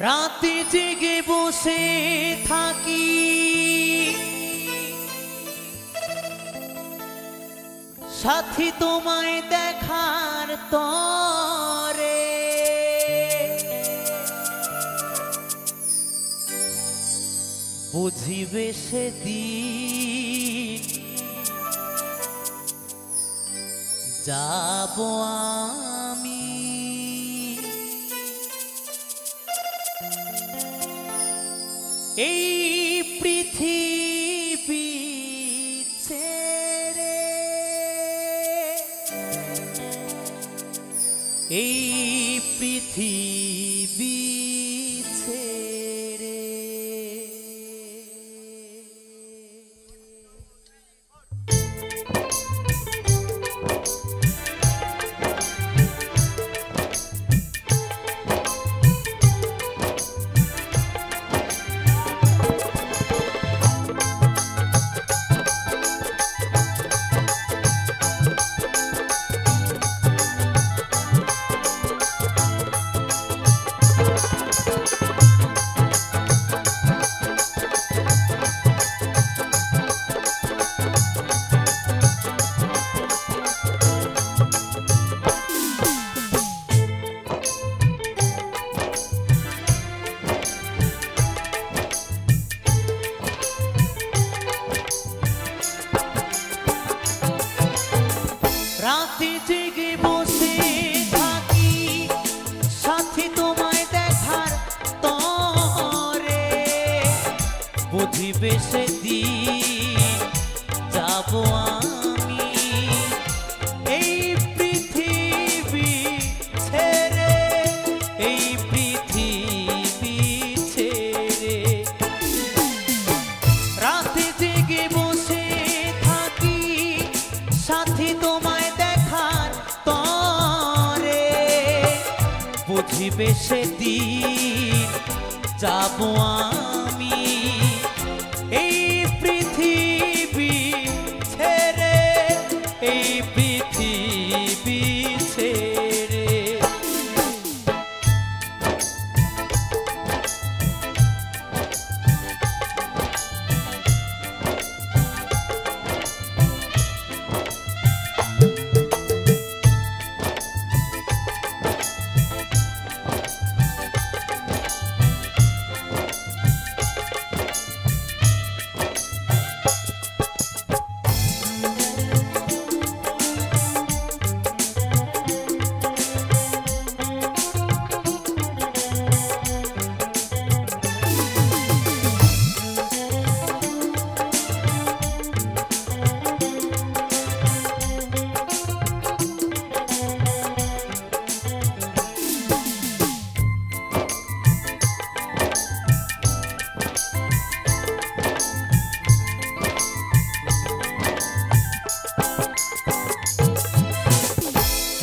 রাতে জেগে বসে থাকি। সাথী তোমায় দেখার তরে। বুঝিবে সে সেদিন যাব আমি এই পৃথিবী ছেড়ে এই পৃথিবী রাতে জেগে বসে থাকি। সাথে তোমায় দেখার তরে। বুঝিবে সেদিন যাব আমি। বুঝিবে সেদিন যাব আমি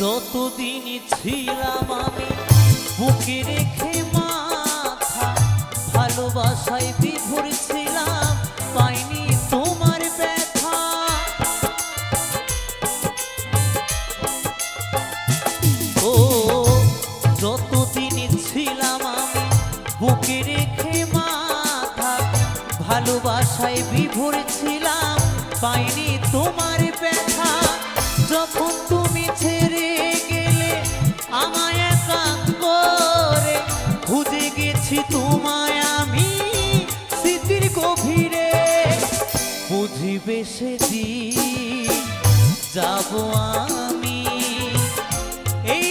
যতদিন ছিলাম আমি, বুকে রেখে মাথা ভালোবাসায় বিভোর ছিলাম, পাইনি তোমার ব্যথা। ও, যতদিন ছিলাম আমি, বুকে রেখে মাথা ভালোবাসায় বিভোর ছিলাম, পাইনি তোমার ব্যথা। যখন তুমি ছেড়ে গেলে আমায় একা করে গেছি তোমায় আমি স্মৃতির গভীরে। বুঝিবে সেদিন যাব আমি এই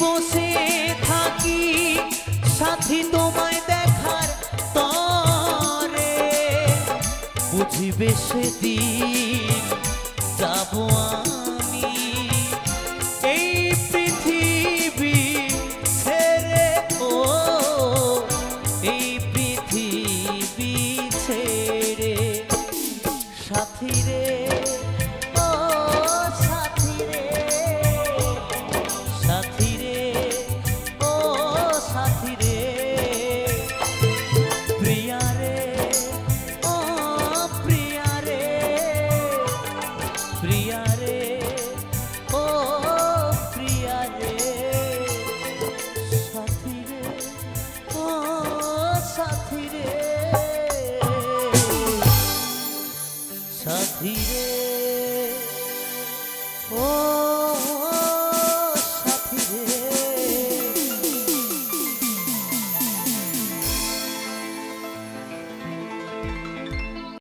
বসে থাকি সাথী তোমায় দেখার তরে। বুঝিবে সেদিন যাব আমি। প্রিয়া রে ও প্রিয়া রে। সাথী রে ও সাথী রে। সাথী রে ও